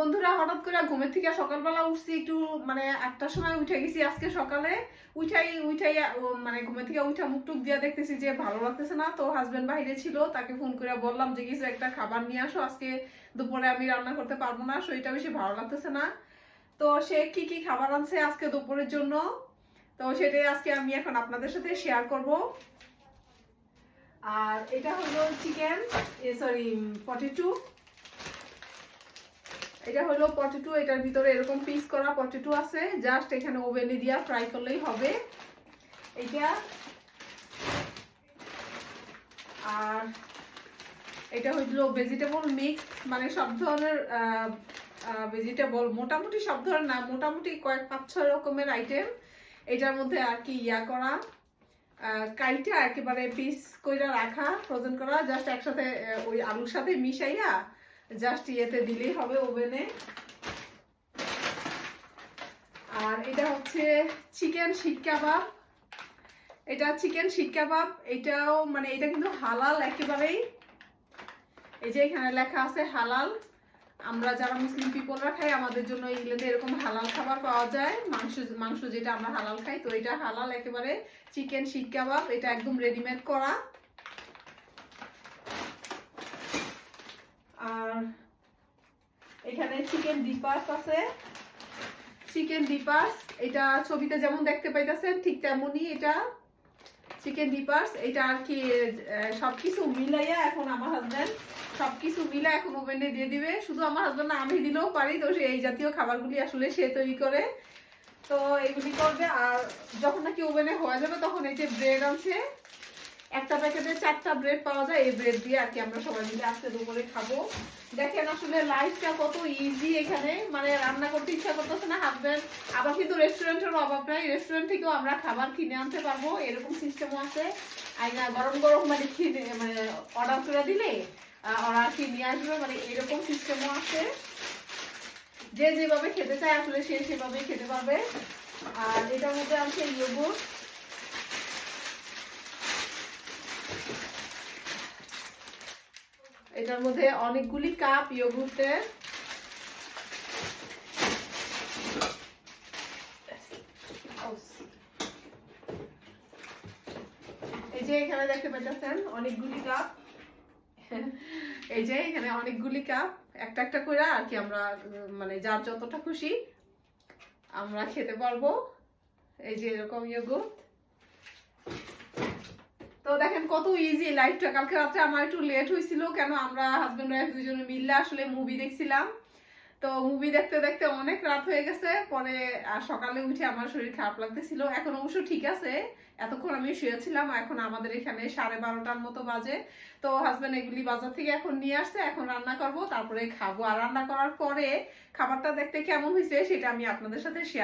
বন্ধুরা, হঠাৎ করে ঘুমের থেকে সকালবেলা উঠছি, একটু মানে আটটার সময় উঠে গেছি আজকে সকালে। উঠাই উঠাই মানে ঘুমের থেকে উঠা মুখ টুক দিয়ে দেখতেছি যে ভালো লাগতেছে না, তো হাজবেন্ড বাইরে ছিল, তাকে ফোন করে বললাম যে কিছু একটা খাবার নিয়ে আসো, আজকে দুপুরে আমি রান্না করতে পারব না, শরীরটা বেশি ভালো লাগতেছে না। তো সে কি কি খাবার আনছে আজকে দুপুরের জন্য? তো সেটাই আজকে আমি এখন আপনাদের সাথে শেয়ার করব। আর এটা হলো চিকেন সরি পটেটো এটা হলো পটেটো, এটার ভিতরে এরকম পিস করা পটেটো আছে। জাস্ট এখানে ওভেনে দিয়া ফ্রাই করলেই হবে। এটা আর এটা হইল ভেজিটেবল মিক্স মানে সব ধরনের ভেজিটেবল মোটামুটি সব ধরনের না, মোটামুটি কয়েক পাঁচ, ছয় রকমের আইটেম এটার মধ্যে আর কি ইয়া করা কাইটা একেবারে পিস কইরা রাখা ফ্রোজেন করা জাস্ট একসাথে ওই আলুর সাথে মিশাইয়া জাস্ট ইয়েতে দিলেই হবে ওভেনে। আর এটা হচ্ছে চিকেন শিক কাবাব। এটা চিকেন শিক কাবাব, এটাও মানে এটা কিন্তু হালাল একেবারেই। এই যে এখানে লেখা আছে হালাল। আমরা যারা মুসলিম পিপলরা খাই, আমাদের জন্য ইংল্যান্ডে এরকম হালাল খাবার পাওয়া যায়। মাংস মাংস যেটা আমরা হালাল খাই, তো এটা হালাল একেবারে। চিকেন শিক কাবাব, এটা একদম রেডিমেড করা আর এখানে চিকেন ডিপাস আছে। চিকেন ডিপাস এটা ছবিতে যেমন দেখতে পাইতেছেন ঠিক তেমনই এটা চিকেন ডিপাস এটা আর কি আহ, সবকিছু মিলাইয়া এখন আমার হাজব্যান্ড সবকিছু মিলা এখন ওভেনে দিয়ে দিবে। শুধু আমার হাজব্যান্ড আমি দিলেও পারি তো সে এই জাতীয় খাবারগুলি আসলে সে তৈরি করে। তো এগুলি করবে আর যখন নাকি ওভেনে হয়ে যাবে তখন এই যে ব্রেড আছে একটা প্যাকেটে চারটা ব্রেড পাওয়া যায়, এই ব্রেড দিয়ে আর কি আমরা সবাই মিলে আজকে দুপুরে খাব। দেখেন আসলে লাইফটা কত ইজি এখানে। মানে রান্না করতে ইচ্ছা করতেছে না হাজবেন্ড আবার কিন্তু রেস্টুরেন্টের অভাব নাই। রেস্টুরেন্ট থেকেও আমরা খাবার কিনে আনতে পারব, এরকম সিস্টেমও আছে। আইনা গরম গরম মানে মানে অর্ডার করে দিলে ওরা কি নিয়ে আসবে মানে এরকম সিস্টেমও আছে। যে যেভাবে খেতে চায় আসলে সে সেভাবেই খেতে পারবে। আর এটার মধ্যে আছে ইয়োগুর্ট এটার মধ্যে অনেকগুলি কাপ ইয়োগুর্টের এই যে এখানে দেখতে কাপ। এই যে এখানে কাপ। একটা একটা করে আর কি আমরা মানে যার যতটা খুশি আমরা খেতে পারব। এই যে এরকম ইয়োগুর্ট তো দেখেন কত ইজি লাইফটা কালকে রাত্রে আমার একটু লেট হয়েছিল, কেন আমরা হাজবেন্ড ওয়াইফ দুজনে মিললে আসলে মুভি দেখছিলাম। তো মুভি দেখতে দেখতে অনেক রাত হয়ে গেছে, পরে সকালে উঠে আমার শরীর খারাপ লাগতেছিল। এখন অবশ্য ঠিক আছে, এতক্ষণ আমি শুয়েছিলাম এখন আমাদের এখানে সাড়ে বারোটার মতো বাজে। তো হাজবেন্ড এগুলি বাজার থেকে এখন নিয়ে আসছে, এখন রান্না করব, তারপরে খাব। আর রান্না করার পরে খাবারটা দেখতে কেমন হয়েছে সেটা আমি আপনাদের সাথে শেয়ার